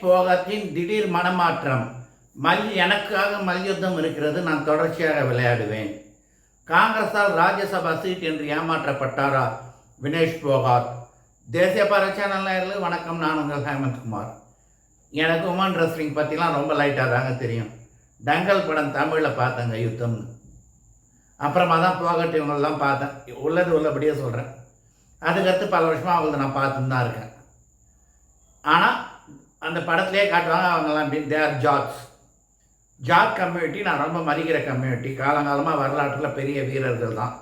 போகத்தின் திடீர் மனமாற்றம். மல் எனக்காக மல்யுத்தம் இருக்கிறது நான் தொடர்ச்சியாக விளையாடுவேன். காங்கிரஸால் ராஜ்யசபா சீட் என்று ஏமாற்றப்பட்டாரா வினேஷ் போகாத்? தேசிய பார சேனல் வணக்கம் நான் உங்கள் ஹேமந்த்குமார் எனக்கு உமன் ரெஸ்லிங் பற்றிலாம் ரொம்ப லைட்டாக தாங்க தெரியும். டங்கல் படம் தமிழில் பார்த்தேங்க யுத்தம்னு. அப்புறமா தான் போகட்டு இவங்களெல்லாம் பார்த்தேன். உள்ளது உள்ளபடியே சொல்கிறேன் அதுக்கடுத்து பல வருஷமாக அவங்கள நான் பார்த்துன்னு தான் இருக்கேன். ஆனால் அந்த படத்திலே காட்டுவாங்க அவங்கெல்லாம் தேர் ஜாட்ஸ் ஜாட் கம்யூனிட்டி நான் ரொம்ப மதிக்கிற கம்யூனிட்டி காலங்காலமாக வரலாற்றில் பெரிய வீரர்கள் தான்.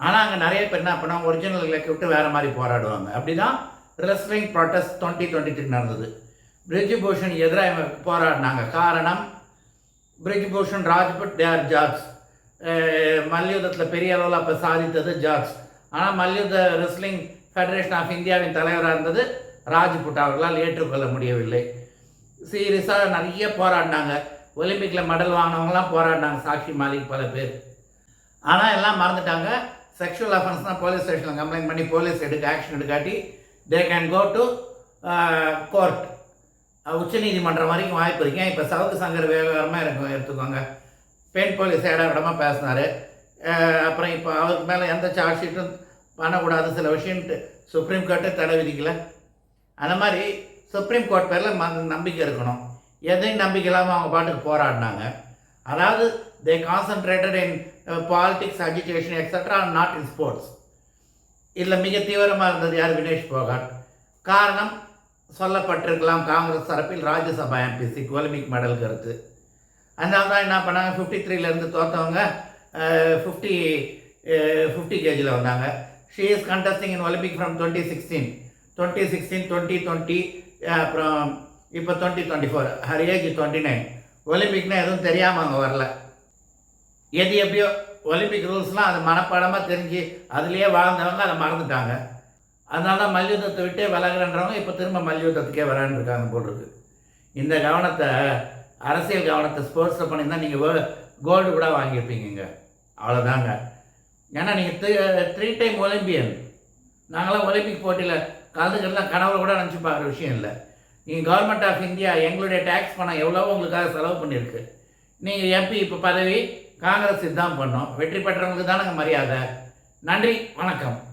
ஆனால் அங்கே நிறைய பேர் என்ன பண்ணுவாங்க ஒரிஜினல் இலக்கை விட்டு வேறு மாதிரி போராடுவாங்க. அப்படி தான் wrestling protest twenty twenty three நடந்தது. பிரிஜ் பூஷன் எதிராக இவங்க போராடினாங்க. காரணம் பிரிஜ் பூஷன் ராஜ்புட் தேர் ஜாட்ஸ் மல்யுத்தத்தில் பெரிய அளவில் அப்போ சாதித்தது ஜாக்ஸ் ஆனால் மல்யுத்த ரெஸ்லிங் ஃபெடரேஷன் ஆஃப் இந்தியாவின் தலைவராக இருந்தது ராஜ்புட் அவர்களால் ஏற்றுக்கொள்ள முடியவில்லை. சீரியஸாக நிறைய போராடினாங்க. ஒலிம்பிக்கில் மெடல் வாங்கினவங்களாம் போராடினாங்க சாக்ஷி மாலிக் பல பேர். ஆனால் எல்லாம் மறந்துட்டாங்க. செக்ஷுவல் அஃபென்ஸ்னால் போலீஸ் ஸ்டேஷனில் கம்ப்ளைண்ட் பண்ணி போலீஸ் எடுக்க action எடுக்காட்டி they can go to court உச்சநீதிமன்றம் வரைக்கும் வாய்ப்பு இருக்கேன் இப்போ சவுக்கு சங்கர் விவகாரமாக இருக்கும் எடுத்துக்கோங்க. பெண் போலீஸ் இட இடமாக பேசினார் அப்புறம் இப்போ அவருக்கு மேலே எந்த சார்ஜ் ஷீட்டும் பண்ணக்கூடாது. சில விஷயம்ட்டு சுப்ரீம் கோர்ட்டே தடை விதிக்கலை. அந்த மாதிரி சுப்ரீம் கோர்ட் பேரில் நம்பிக்கை இருக்கணும். எதையும் நம்பிக்கை இல்லாமல் அவங்க பாட்டுக்கு போராடினாங்க. அதாவது they concentrated in politics agitation extra not in sports இதில் மிக தீவிரமாக இருந்தது யார்? வினேஷ் போகாட். காரணம் சொல்லப்பட்டிருக்கலாம் காங்கிரஸ் தரப்பில் ராஜ்யசபா எம்பிசி ஒலிம்பிக் மெடல் கருத்து. அதனால தான் என்ன பண்ணாங்க? ஃபிஃப்டி த்ரீலேருந்து தோற்றவங்க ஃபிஃப்டி ஃபிஃப்டி கேஜியில் வந்தாங்க. She is contesting in Olympic from twenty sixteen twenty sixteen twenty twenty அப்புறம் இப்போ twenty twenty four her age twenty nine ஒலிம்பிக்னால் எதுவும் தெரியாமல் அங்கே வரல. எது எப்படியோ ஒலிம்பிக் ரூல்ஸ்லாம் அது மனப்பாடமாக தெரிஞ்சு அதுலேயே வாழ்ந்தவங்க அதை மறந்துட்டாங்க. அதனால தான் மல்யுத்தத்தை விட்டே விலகிறன்றவங்க இப்போ திரும்ப மல்யுத்தத்துக்கே வரான்னு இருக்காங்க இந்த கவனத்தை அரசியல் கவனத்தை ஸ்போர்ட்ஸில் பண்ணியிருந்தால் நீங்கள் கோல்டு கூட வாங்கியிருப்பீங்க அவ்வளோதாங்க ஏன்னா நீங்கள் த்ரீ டைம் ஒலிம்பியன் நாங்களாம் ஒலிம்பிக் போட்டியில் கலந்துக்கிறதுலாம் கனவுல கூட நினச்சி பார்க்குற விஷயம் இல்லை. நீங்கள் கவர்மெண்ட் ஆஃப் இந்தியா எங்களுடைய டேக்ஸ் பணம் எவ்வளவோ உங்களுக்காக செலவு பண்ணியிருக்கு நீங்கள் எம்பி இப்போ பதவி காங்கிரஸ் இதுதான் பண்ணோம். வெற்றி பெற்றவங்களுக்கு தானங்க மரியாதை. நன்றி வணக்கம்.